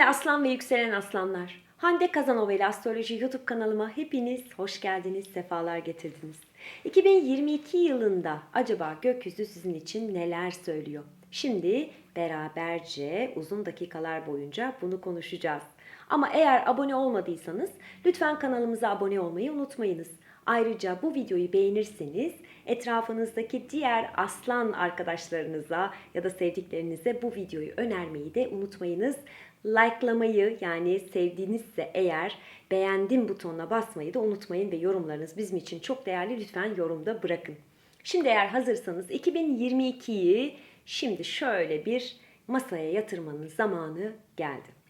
Sevgili aslan ve yükselen aslanlar, Hande Kazanova ile Astroloji YouTube kanalıma hepiniz hoş geldiniz, sefalar getirdiniz. 2022 yılında acaba gökyüzü sizin için neler söylüyor? Şimdi beraberce uzun dakikalar boyunca bunu konuşacağız. Ama eğer abone olmadıysanız lütfen kanalımıza abone olmayı unutmayınız. Ayrıca bu videoyu beğenirseniz etrafınızdaki diğer aslan arkadaşlarınıza ya da sevdiklerinize bu videoyu önermeyi de unutmayınız. Like'lamayı yani sevdiğinizse eğer beğendim butonuna basmayı da unutmayın ve yorumlarınız bizim için çok değerli. Lütfen yorumda bırakın. Şimdi eğer hazırsanız 2022'yi şimdi şöyle bir masaya yatırmanın zamanı geldi.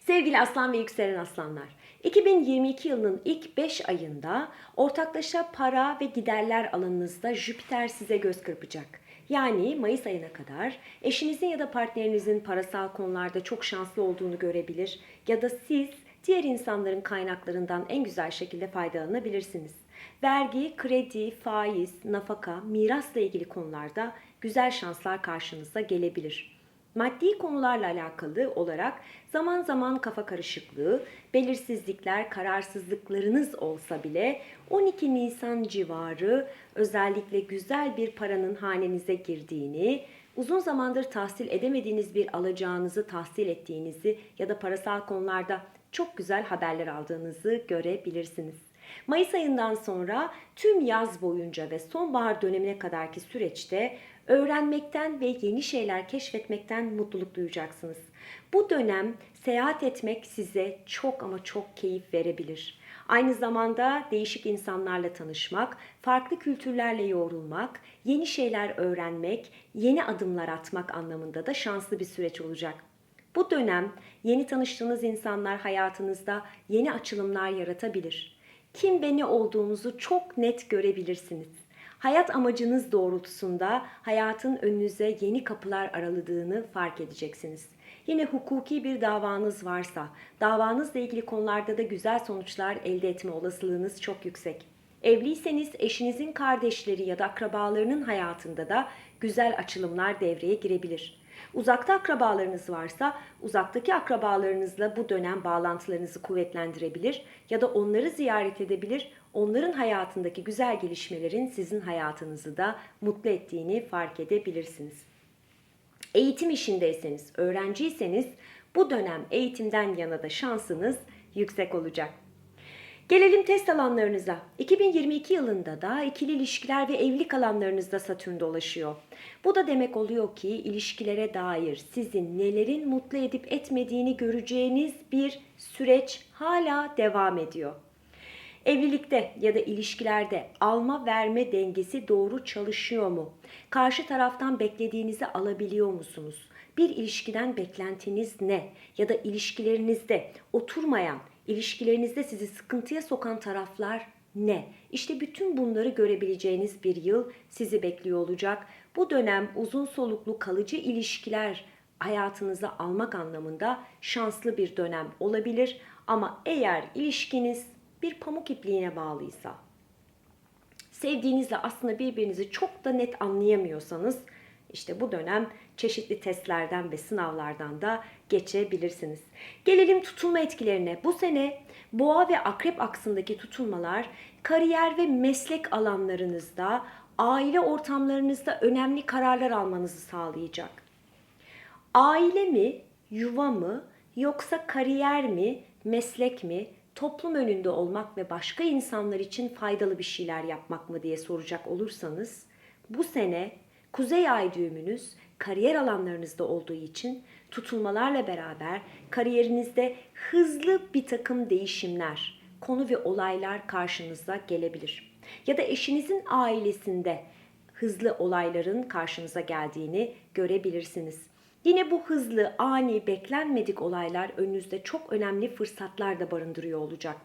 Sevgili aslan ve yükselen aslanlar, 2022 yılının ilk 5 ayında ortaklaşa para ve giderler alanınızda Jüpiter size göz kırpacak. Yani Mayıs ayına kadar eşinizin ya da partnerinizin parasal konularda çok şanslı olduğunu görebilir ya da siz diğer insanların kaynaklarından en güzel şekilde faydalanabilirsiniz. Vergi, kredi, faiz, nafaka, mirasla ilgili konularda güzel şanslar karşınıza gelebilir. Maddi konularla alakalı olarak zaman zaman kafa karışıklığı, belirsizlikler, kararsızlıklarınız olsa bile 12 Nisan civarı özellikle güzel bir paranın hanenize girdiğini, uzun zamandır tahsil edemediğiniz bir alacağınızı tahsil ettiğinizi ya da parasal konularda çok güzel haberler aldığınızı görebilirsiniz. Mayıs ayından sonra tüm yaz boyunca ve sonbahar dönemine kadarki süreçte öğrenmekten ve yeni şeyler keşfetmekten mutluluk duyacaksınız. Bu dönem seyahat etmek size çok ama çok keyif verebilir. Aynı zamanda değişik insanlarla tanışmak, farklı kültürlerle yoğrulmak, yeni şeyler öğrenmek, yeni adımlar atmak anlamında da şanslı bir süreç olacak. Bu dönem yeni tanıştığınız insanlar hayatınızda yeni açılımlar yaratabilir. Kim ve ne olduğunuzu çok net görebilirsiniz. Hayat amacınız doğrultusunda hayatın önünüze yeni kapılar araladığını fark edeceksiniz. Yine hukuki bir davanız varsa, davanızla ilgili konularda da güzel sonuçlar elde etme olasılığınız çok yüksek. Evliyseniz eşinizin kardeşleri ya da akrabalarının hayatında da güzel açılımlar devreye girebilir. Uzakta akrabalarınız varsa uzaktaki akrabalarınızla bu dönem bağlantılarınızı kuvvetlendirebilir ya da onları ziyaret edebilir. Onların hayatındaki güzel gelişmelerin sizin hayatınızı da mutlu ettiğini fark edebilirsiniz. Eğitim işindeyseniz, öğrenciyseniz bu dönem eğitimden yana da şansınız yüksek olacak. Gelelim test alanlarınıza. 2022 yılında da ikili ilişkiler ve evlilik alanlarınızda Satürn dolaşıyor. Bu da demek oluyor ki ilişkilere dair sizin nelerin mutlu edip etmediğini göreceğiniz bir süreç hala devam ediyor. Evlilikte ya da ilişkilerde alma verme dengesi doğru çalışıyor mu? Karşı taraftan beklediğinizi alabiliyor musunuz? Bir ilişkiden beklentiniz ne? Ya da ilişkilerinizde oturmayan, ilişkilerinizde sizi sıkıntıya sokan taraflar ne? İşte bütün bunları görebileceğiniz bir yıl sizi bekliyor olacak. Bu dönem uzun soluklu kalıcı ilişkiler hayatınıza almak anlamında şanslı bir dönem olabilir. Ama eğer ilişkiniz bir pamuk ipliğine bağlıysa, sevdiğinizle aslında birbirinizi çok da net anlayamıyorsanız işte bu dönem çeşitli testlerden ve sınavlardan da geçebilirsiniz. Gelelim tutulma etkilerine. Bu sene boğa ve akrep aksındaki tutulmalar kariyer ve meslek alanlarınızda, aile ortamlarınızda önemli kararlar almanızı sağlayacak. Aile mi, yuva mı, yoksa kariyer mi, meslek mi, toplum önünde olmak ve başka insanlar için faydalı bir şeyler yapmak mı diye soracak olursanız bu sene Kuzey ay düğümünüz kariyer alanlarınızda olduğu için tutulmalarla beraber kariyerinizde hızlı bir takım değişimler, konu ve olaylar karşınıza gelebilir. Ya da eşinizin ailesinde hızlı olayların karşınıza geldiğini görebilirsiniz. Yine bu hızlı, ani, beklenmedik olaylar önünüzde çok önemli fırsatlar da barındırıyor olacak.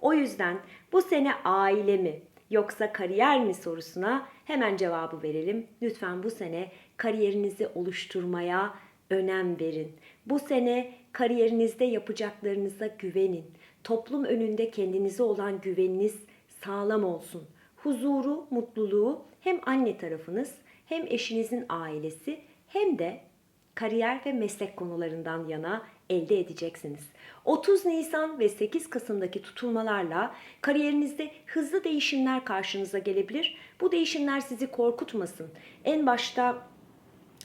O yüzden bu sene aile mi yoksa kariyer mi sorusuna hemen cevabı verelim. Lütfen bu sene kariyerinizi oluşturmaya önem verin. Bu sene kariyerinizde yapacaklarınıza güvenin. Toplum önünde kendinize olan güveniniz sağlam olsun. Huzuru, mutluluğu hem anne tarafınız hem eşinizin ailesi hem de kariyer ve meslek konularından yana elde edeceksiniz. 30 Nisan ve 8 Kasım'daki tutulmalarla kariyerinizde hızlı değişimler karşınıza gelebilir. Bu değişimler sizi korkutmasın. En başta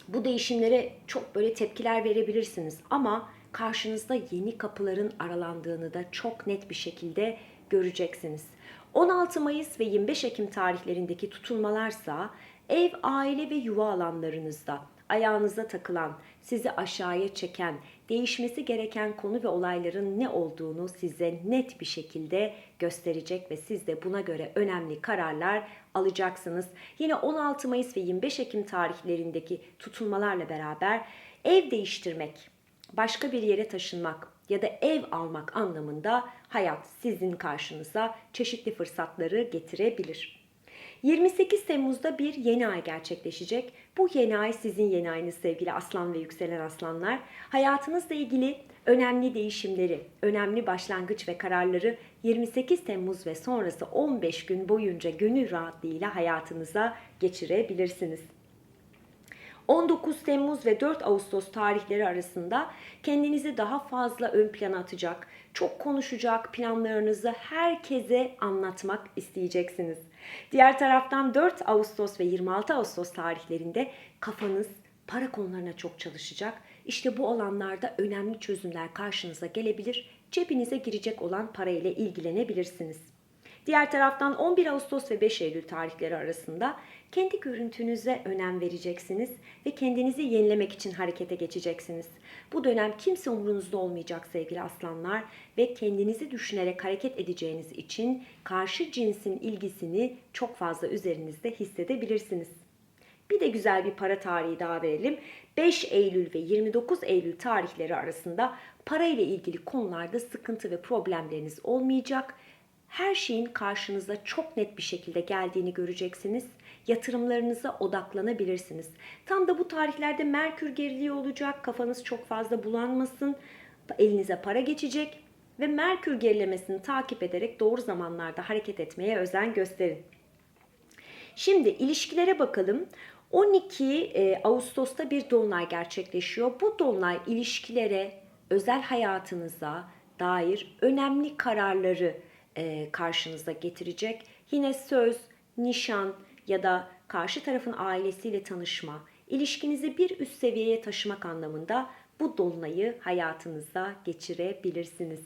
bu değişimlere çok böyle tepkiler verebilirsiniz ama karşınızda yeni kapıların aralandığını da çok net bir şekilde göreceksiniz. 16 Mayıs ve 25 Ekim tarihlerindeki tutulmalarsa ev, aile ve yuva alanlarınızda ayağınıza takılan, sizi aşağıya çeken, değişmesi gereken konu ve olayların ne olduğunu size net bir şekilde gösterecek ve siz de buna göre önemli kararlar alacaksınız. Yine 16 Mayıs ve 25 Ekim tarihlerindeki tutulmalarla beraber ev değiştirmek, başka bir yere taşınmak ya da ev almak anlamında hayat sizin karşınıza çeşitli fırsatları getirebilir. 28 Temmuz'da bir yeni ay gerçekleşecek. Bu yeni ay sizin yeni ayınız sevgili aslan ve yükselen aslanlar. Hayatınızla ilgili önemli değişimleri, önemli başlangıç ve kararları 28 Temmuz ve sonrası 15 gün boyunca gönül rahatlığıyla hayatınıza geçirebilirsiniz. 19 Temmuz ve 4 Ağustos tarihleri arasında kendinizi daha fazla ön plana atacak, çok konuşacak planlarınızı herkese anlatmak isteyeceksiniz. Diğer taraftan 4 Ağustos ve 26 Ağustos tarihlerinde kafanız para konularına çok çalışacak. İşte bu alanlarda önemli çözümler karşınıza gelebilir. Cebinize girecek olan parayla ilgilenebilirsiniz. Diğer taraftan 11 Ağustos ve 5 Eylül tarihleri arasında kendi görüntünüze önem vereceksiniz ve kendinizi yenilemek için harekete geçeceksiniz. Bu dönem kimse umurunuzda olmayacak sevgili aslanlar ve kendinizi düşünerek hareket edeceğiniz için karşı cinsin ilgisini çok fazla üzerinizde hissedebilirsiniz. Bir de güzel bir para tarihi daha verelim. 5 Eylül ve 29 Eylül tarihleri arasında para ile ilgili konularda sıkıntı ve problemleriniz olmayacak her şeyin karşınıza çok net bir şekilde geldiğini göreceksiniz. Yatırımlarınıza odaklanabilirsiniz. Tam da bu tarihlerde Merkür geriliği olacak. Kafanız çok fazla bulanmasın. Elinize para geçecek ve Merkür gerilemesini takip ederek doğru zamanlarda hareket etmeye özen gösterin. Şimdi ilişkilere bakalım. 12 e, Ağustos'ta bir dolunay gerçekleşiyor. Bu dolunay ilişkilere, özel hayatınıza dair önemli kararları e, karşınıza getirecek. Yine söz, nişan ya da karşı tarafın ailesiyle tanışma, ilişkinizi bir üst seviyeye taşımak anlamında bu dolunayı hayatınızda geçirebilirsiniz.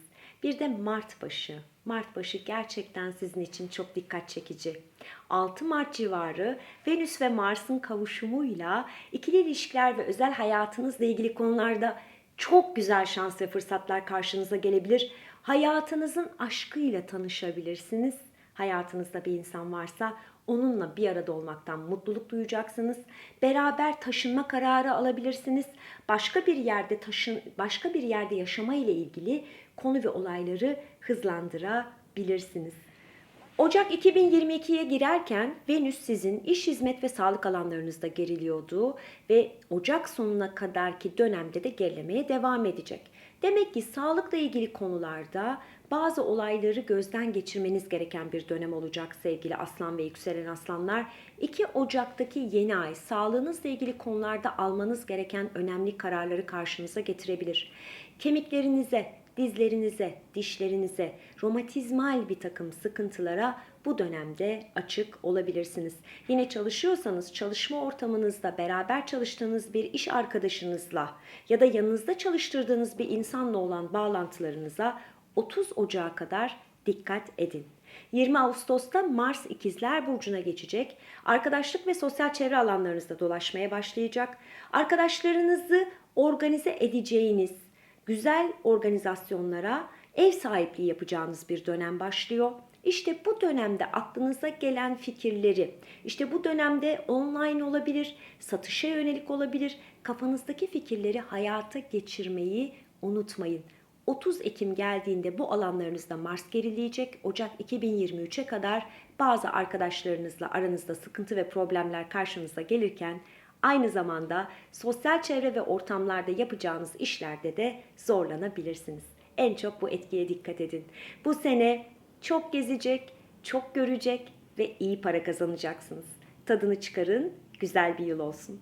Bir de Mart başı. Mart başı gerçekten sizin için çok dikkat çekici. 6 Mart civarı Venüs ve Mars'ın kavuşumuyla ikili ilişkiler ve özel hayatınızla ilgili konularda çok güzel şans ve fırsatlar karşınıza gelebilir. Hayatınızın aşkıyla tanışabilirsiniz. Hayatınızda bir insan varsa onunla bir arada olmaktan mutluluk duyacaksınız. Beraber taşınma kararı alabilirsiniz. Başka bir yerde taşın başka bir yerde yaşama ile ilgili konu ve olayları hızlandırabilirsiniz. Ocak 2022'ye girerken Venüs sizin iş, hizmet ve sağlık alanlarınızda geriliyordu ve Ocak sonuna kadarki dönemde de gerilemeye devam edecek. Demek ki sağlıkla ilgili konularda bazı olayları gözden geçirmeniz gereken bir dönem olacak sevgili aslan ve yükselen aslanlar. 2 Ocak'taki yeni ay sağlığınızla ilgili konularda almanız gereken önemli kararları karşınıza getirebilir. Kemiklerinize, dizlerinize, dişlerinize, romatizmal bir takım sıkıntılara bu dönemde açık olabilirsiniz. Yine çalışıyorsanız çalışma ortamınızda beraber çalıştığınız bir iş arkadaşınızla ya da yanınızda çalıştırdığınız bir insanla olan bağlantılarınıza 30 Ocağı kadar dikkat edin. 20 Ağustos'ta Mars İkizler Burcu'na geçecek. Arkadaşlık ve sosyal çevre alanlarınızda dolaşmaya başlayacak. Arkadaşlarınızı organize edeceğiniz güzel organizasyonlara ev sahipliği yapacağınız bir dönem başlıyor. İşte bu dönemde aklınıza gelen fikirleri, işte bu dönemde online olabilir, satışa yönelik olabilir, kafanızdaki fikirleri hayata geçirmeyi unutmayın. 30 Ekim geldiğinde bu alanlarınızda Mars gerileyecek. Ocak 2023'e kadar bazı arkadaşlarınızla aranızda sıkıntı ve problemler karşınıza gelirken aynı zamanda sosyal çevre ve ortamlarda yapacağınız işlerde de zorlanabilirsiniz. En çok bu etkiye dikkat edin. Bu sene çok gezecek, çok görecek ve iyi para kazanacaksınız. Tadını çıkarın, güzel bir yıl olsun.